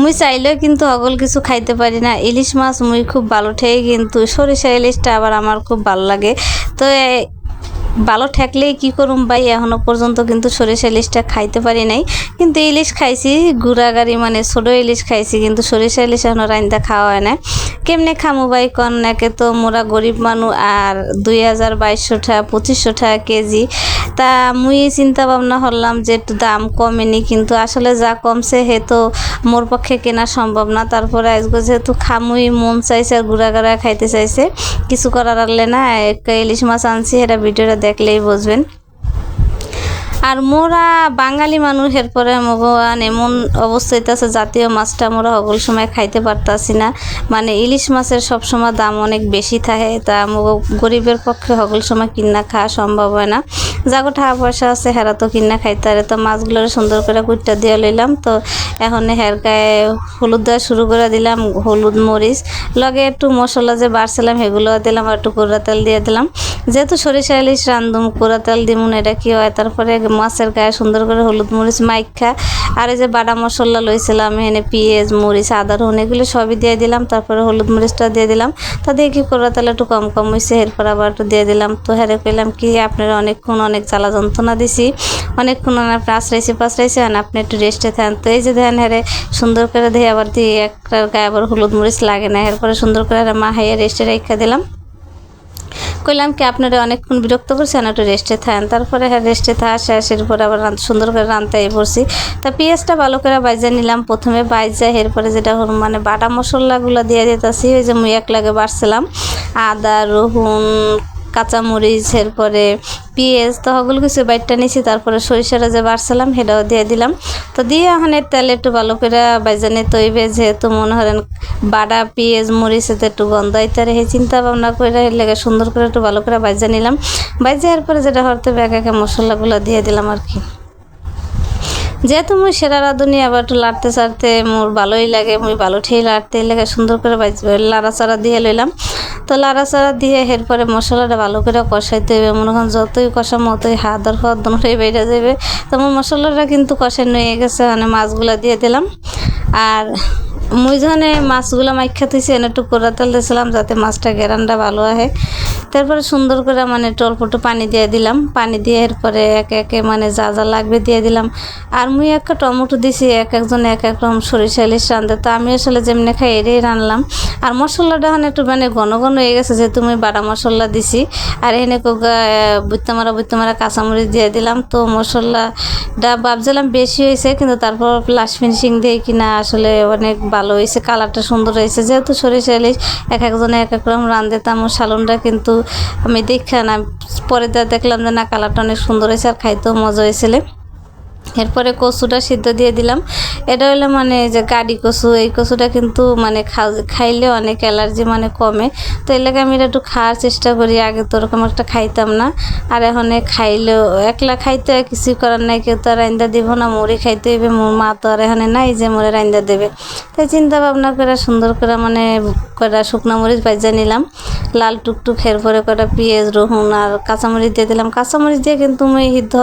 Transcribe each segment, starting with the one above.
মুই চাইলেও কিন্তু অগল কিছু খাইতে পারি না। ইলিশ মাছ মুই খুব ভালো ঠেই কিন্তু সরিষা ইলিশটা আবার আমার খুব ভালো লাগে। তো ভালো ঠেকলেই কি করুম ভাই? এখনও পর্যন্ত কিন্তু সরিষা ইলিশটা খাইতে পারি নাই। কিন্তু ইলিশ খাইছি গুড়াগাড়ি মানে ছোটো ইলিশ খাইছি, কিন্তু সরিষা ইলিশ এখনও রাইন্দা খাওয়া হয় না কেমনে খামু ভাই? কন নাকে তো মোরা গরিব মানুষ আর দুই হাজার বাইশশো টাকা, পঁচিশশো টাকা কেজি। তা মুই চিন্তা ভাবনা করলাম যে একটু দাম কমেনি কিন্তু আসলে যা কমছে হে তো মোর পক্ষে কেনা সম্ভব না। তারপরে আজকে যেহেতু খামুই, মন চাইছে আর গুড়া খাইতে চাইছে, কিছু করার আরলে না, একটা ইলিশ মাছ আনছি এটা ভিডিওটা দেখলেই বুঝবেন আর মোরা বাঙালি মানুষ এরপরে মগবান এমন অবস্থায় আছে জাতীয় মাছটা মোরা সকল সময় খাইতে পারতাছি না। মানে ইলিশ মাছের সবসময় দাম অনেক বেশি থাকে, তা গরিবের পক্ষে সকল সময় কিনা খাওয়া সম্ভব হয় না। যাগো টাকা পয়সা আছে, হেরা তো কিনা খাইতে পারে। তো মাছগুলোর সুন্দর করে কুইটটা দিয়ে লইলাম, তো এখন হের গায়ে হলুদ দেওয়া শুরু করে দিলাম, হলুদ মরিচ। লগে একটু মশলা যে বাড়ছিলাম, সেগুলো দিলাম, আর একটু কুড়া তেল দিয়ে দিলাম। যেহেতু সরিষা ইলিশ রান্ধুম কুড়া তেল দিমুন এটা কি হয়? তারপরে মাছের গায়ে সুন্দর করে হলুদ মরিচ মাইখা। আর এই যে বাটা মশলা লইছিলাম এনে পেঁয়াজ, মরিচ, আদা রসুন এগুলো সবই দিয়ে দিলাম, তারপরে হলুদ মরিচটা দিয়ে দিলাম। তা দিয়ে কি কুড়া তেল একটু কম কম হয়েছে এরপর আবার একটু দিয়ে দিলাম। তো হেরে পেলাম কি, আপনারা অনেকক্ষণ অনেক জ্বালা যন্ত্রণা দিছি। অনেকক্ষণ আপনি আশ্রাইছি পাশরাইছি আর আপনি একটু রেস্টে থাকেন। তো এই যে ধ্যান হেরে, সুন্দর করে দিয়ে আবার দিয়ে একটার গায়ে আবার হলুদ মরিচ লাগে না, এরপরে সুন্দর করে মা হাইয়া রেস্টে রেখে দিলাম। কইলাম কি, আপনারা অনেকক্ষণ বিরক্ত করছেন, একটু রেস্টে থাকেন। তারপরে হ্যাঁ রেস্টে থাকা শেষের এরপরে আবার সুন্দর করে রান্তে পড়ছি তা পেঁয়াজটা ভালো করে বাইজা নিলাম প্রথমে বাইজা এরপরে যেটা মানে বাটা মশলাগুলো দিয়ে দিতেছি, ওই যে মুই এক লাগে বাড়ছিলাম আদা, রহুন, কাঁচামরিচ, এরপরে পেঁয়াজ তো ওগুলো কিছু বাইটটা নিয়েছি তারপরে সরিষাটা যে বাড়ছিলাম সেটাও দিয়ে দিলাম। তো দিয়ে এর তেলে একটু ভালো করে বাইজানি তৈবে, যেহেতু মনে করেন বাটা, পেঁয়াজ, মরিচ এতে একটু গন্ধ আইতে সেই চিন্তা ভাবনা করে লেগে সুন্দর করে একটু ভালো করে বাইজা নিলাম। বাইজা এরপরে যেটা হবে, এক একে মশলাগুলো দিয়ে দিলাম আর কি। যেহেতু মুই সেরা রাঁধুনি, আবার একটু লাড়তে চাড়তে মোর ভালোই লাগে, মুই ভালো ঠেই লাড়তে লাগে সুন্দর করে লাড়া চাড়া দিয়ে লইলাম। তো চাড়া দিয়ে এরপরে মশলাটা ভালো করে কষাইতে হবে। মনে করেন যতই কষা মতোই হাত আর হাত দুটোই বেড়ে যাবে। তোমার মশলাটা কিন্তু কষাই নিয়ে গেছে মানে মাছগুলো দিয়ে দিলাম। আর মুই যখন মাছগুলো মাইখা থইছি, এনে একটু কোরা তেল দিয়েছিলাম যাতে মাছটা গেরানটা ভালো আহে। তারপরে সুন্দর করে মানে অল্প পানি দিয়ে দিলাম। পানি দিয়ে এরপরে একে একে মানে যা যা লাগবে দিয়ে দিলাম। আর মুই একটা টমেটো দিছি, এক একজন এক এক রকম সরিষা, ইলিশ রাঁধে। তো আমি আসলে যেমনি খাই এটাই রানলাম আর মশলাটা এখন একটু মানে ঘন ঘন হয়ে গেছে, যেহেতু আমি বাটা মশলা দিছি। আর এনে বুত্তা মারা বুত্তা মারা কাঁচামরিচ দিয়ে দিলাম। তো মশলাটা ভাবছিলাম বেশি হয়েছে, কিন্তু তারপর লাস্ট ফিনিশিং দিয়ে কিনা আসলে অনেক ভালো হয়েছে, কালারটা সুন্দর হয়েছে। যেহেতু সরিষা, ইলিশ, এক একজনে এক এক রকম রান্ধে তা আমার সালনটা কিন্তু আমি দেখা না পরে দেখলাম যে না, কালারটা অনেক সুন্দর হয়েছে আর খাইতেও মজা হয়েছিল। এরপরে কচুটা সিদ্ধ দিয়ে দিলাম। এটা হলো মানে যে গাড়ি কচু, এই কচুটা কিন্তু মানে খাইলে অনেক অ্যালার্জি মানে কমে। তো লাগে আমি এটা একটু খাওয়ার চেষ্টা করি, আগে তো ওরকম একটা খাইতাম না। আর এখন খাইলেও, একলা খাইতে কিছুই করার নাই, কেউ তো রাইন্দা দিব না, মুড়ি খাইতে হইবে মোর মা তো আর এখানে নাই যে মোরে রাইন্দা দেবে। তাই চিন্তা ভাবনা করে, সুন্দর করে মানে কটা শুকনো মরিচ ভাজা নিলাম। লাল টুকটুক, এরপরে কটা পেঁয়াজ রহুন আর কাঁচামরিচ দিয়ে দিলাম। কাঁচামরিচ দিয়ে কিন্তু আমি সিদ্ধ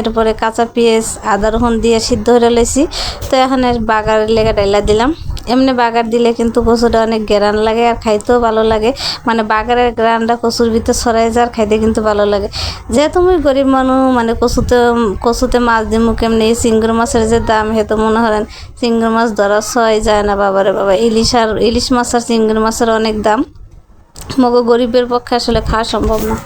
এরপরে কাঁচা পেঁয়াজ আদা রসুন দিয়ে সিদ্ধ হয়ে লেছি। তো এখন এর বাগারের লেগে ডাইলা দিলাম। এমনি বাগার দিলে কিন্তু কচুটা অনেক গ্রান লাগে আর খাইতেও ভালো লাগে। মানে বাগারের গ্রানটা কচুর ভিতরে ছড়াই যায় আর খাইতে কিন্তু ভালো লাগে। যেহেতু আমি গরিব মানুষ মানে কচুতে কচুতে মাছ দিমু কেমনি? চিংড়ি মাছের যে দাম, হেতো মনে করেন চিংড়ি মাছ ধরা ছয় যায় না বাবারে বাবা। ইলিশ আর, ইলিশ মাছ আর চিংড়ি মাছের অনেক দাম। মগো গরিবের পক্ষে আসলে খাওয়া সম্ভব না।